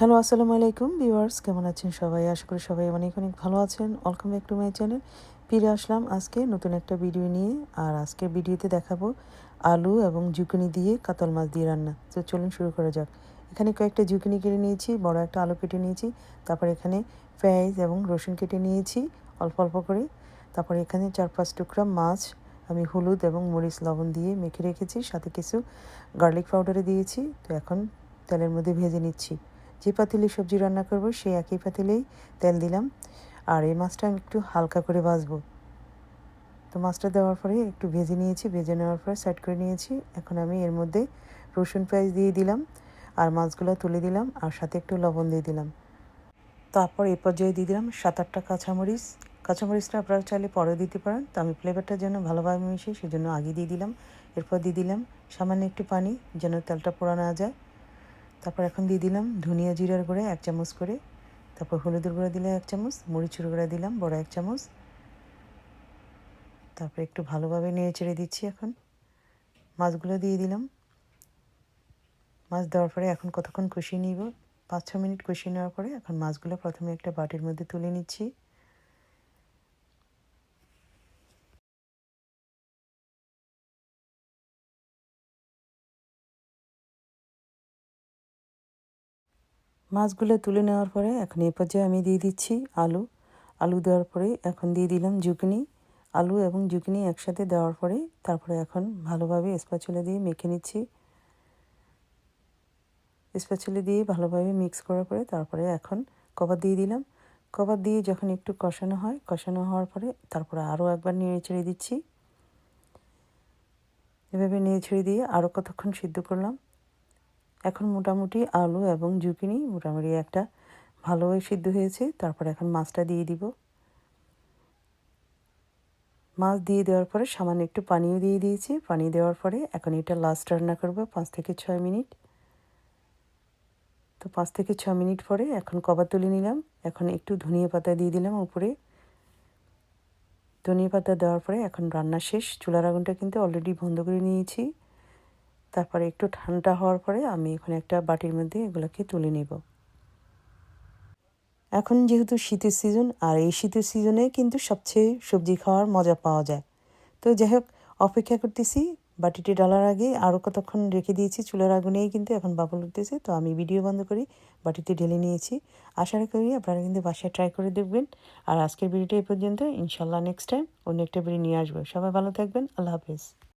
Hello, আসসালামু আলাইকুম viewers, কেমন আছেন সবাই? আশা করি সবাই অনেক অনেক ভালো আছেন। Welcome back to my channel ফিরে আসলাম আজকে নতুন একটা ভিডিও নিয়ে, আর আজকের ভিডিওতে দেখাবো আলু এবং জুকিনি দিয়ে কাতল মাছ দিয়ে রান্না। তো চলুন শুরু করা যাক। এখানে কয়েকটা জুকিনি কেটে নিয়েছি, বড় একটা আলু কেটে নিয়েছি, তারপর এখানে পেঁয়াজ এবং রসুন কেটে নিয়েছি, অল্প অল্প করে। তারপর এখানে চার পাঁচ টুকরা মাছ, আমি হলুদ এবং মরিচ লবণ দিয়ে মেখে রেখেছি, সাথে কিছু গার্লিক পাউডারে দিয়েছি। তো এখন তেলের মধ্যে ভেজে নিচ্ছি। যে পাতিলে সবজি রান্না করব, সেই একই পাতিলেই তেল দিলাম। আর এই মাছটা আমি একটু হালকা করে ভাজবো। তো মাছটা দেওয়ার পরে একটু ভেজে নিয়েছি, ভেজে নেওয়ার পরে সাইড করে নিয়েছি। এখন আমি এর মধ্যে রসুন পেঁয়াজ দিয়ে দিলাম, আর মাছগুলো তুলে দিলাম, আর সাথে একটু লবণ দিয়ে দিলাম। তারপর এই পর্যায়ে দিয়ে দিলাম সাত আটটা কাঁচামরিচ। কাঁচামরিচটা আপনারা চাইলে পরে দিতে পারেন। তো আমি ফ্লেভারটার জন্য ভালোভাবে মিশিয়ে সেজন্য আগে দিয়ে দিলাম। এরপর দিয়ে দিলাম সামান্য একটু পানি, যেন তেলটা পোড়া না যায়। তারপর এখন দিয়ে দিলাম ধনিয়া জিরার গুঁড়ে এক চামচ করে। তারপর হলুদের গুঁড়া দিলাম এক চামচ, মরিচুর গুঁড়া দিলাম বড় এক চামচ। তারপর একটু ভালোভাবে নেড়ে চেড়ে দিচ্ছি এখন। মাছগুলো দিয়ে দিলাম। মাছ দেওয়ার পরে এখন কতক্ষণ কষিয়ে নিব? পাঁচ ছ মিনিট কষিয়ে নেওয়ার পরে এখন মাছগুলো প্রথমে একটা বাটির মধ্যে তুলে নিচ্ছি। মাছগুলো তুলে নেওয়ার পরে এখন এ পর্যায়ে আমি দিয়ে দিচ্ছি আলু। আলু দেওয়ার পরে এখন দিয়ে দিলাম জুকনি। আলু এবং জুকনি একসাথে দেওয়ার পরে তারপরে এখন ভালোভাবে স্প্যাচুলা দিয়ে মেখে নিচ্ছি। স্প্যাচুলা দিয়ে ভালোভাবে মিক্স করার পরে তারপরে এখন কভার দিয়ে দিলাম। কভার দিয়ে যখন একটু কষানো হয়, কষানো হওয়ার পরে তারপরে আরও একবার নেড়ে ছেড়ে দিচ্ছি। এভাবে নেড়ে ছেড়ে দিয়ে আরও কতক্ষণ সিদ্ধ করলাম এখন মোটামুটি আলু এবং জুকিনি মোটামুটি একটা ভালোই সিদ্ধ হয়েছে। তারপর এখন মাছটা দিয়ে দিব। মাছ দিয়ে দেওয়ার পরে সামান্য একটু পানিও দিয়ে দিয়েছি। পানি দেওয়ার পরে এখন এটা লাস্ট রান্না করব পাঁচ থেকে ছয় মিনিট। তো পাঁচ থেকে ছ মিনিট পরে এখন কবার তুলে নিলাম। এখন একটু ধনিয়া পাতা দিয়ে দিলাম উপরে। ধনিয়া পাতা দেওয়ার পরে এখন রান্না শেষ। চুলার আগুনটা কিন্তু অলরেডি বন্ধ করে নিয়েছি। তারপরে একটু ঠান্ডা হওয়ার পরে আমি এখানে একটা বাটির মধ্যে এগুলোকে তুলে নেব। এখন যেহেতু শীতের সিজন আর এই শীতের সিজনে কিন্তু সবচেয়ে সবজি খাওয়ার মজা পাওয়া যায়। তো যাই হোক, অপেক্ষা করতেছি। বাটিটি ডালার আগে আরও কতক্ষণ রেখে দিয়েছি, চুলার আগুনেই কিন্তু এখন বাবল উঠতেছে। তো আমি ভিডিও বন্ধ করি বাটিতে ঢেলে নিয়েছি। আশা করি আপনারা কিন্তু বাসায় ট্রাই করে দেখবেন। আর আজকের ভিডিওটা এই পর্যন্ত ইনশাল্লাহ নেক্সট টাইম অন্য একটা ভিডিও নিয়ে আসব। সবাই ভালো থাকবেন। আল্লাহ হাফেজ।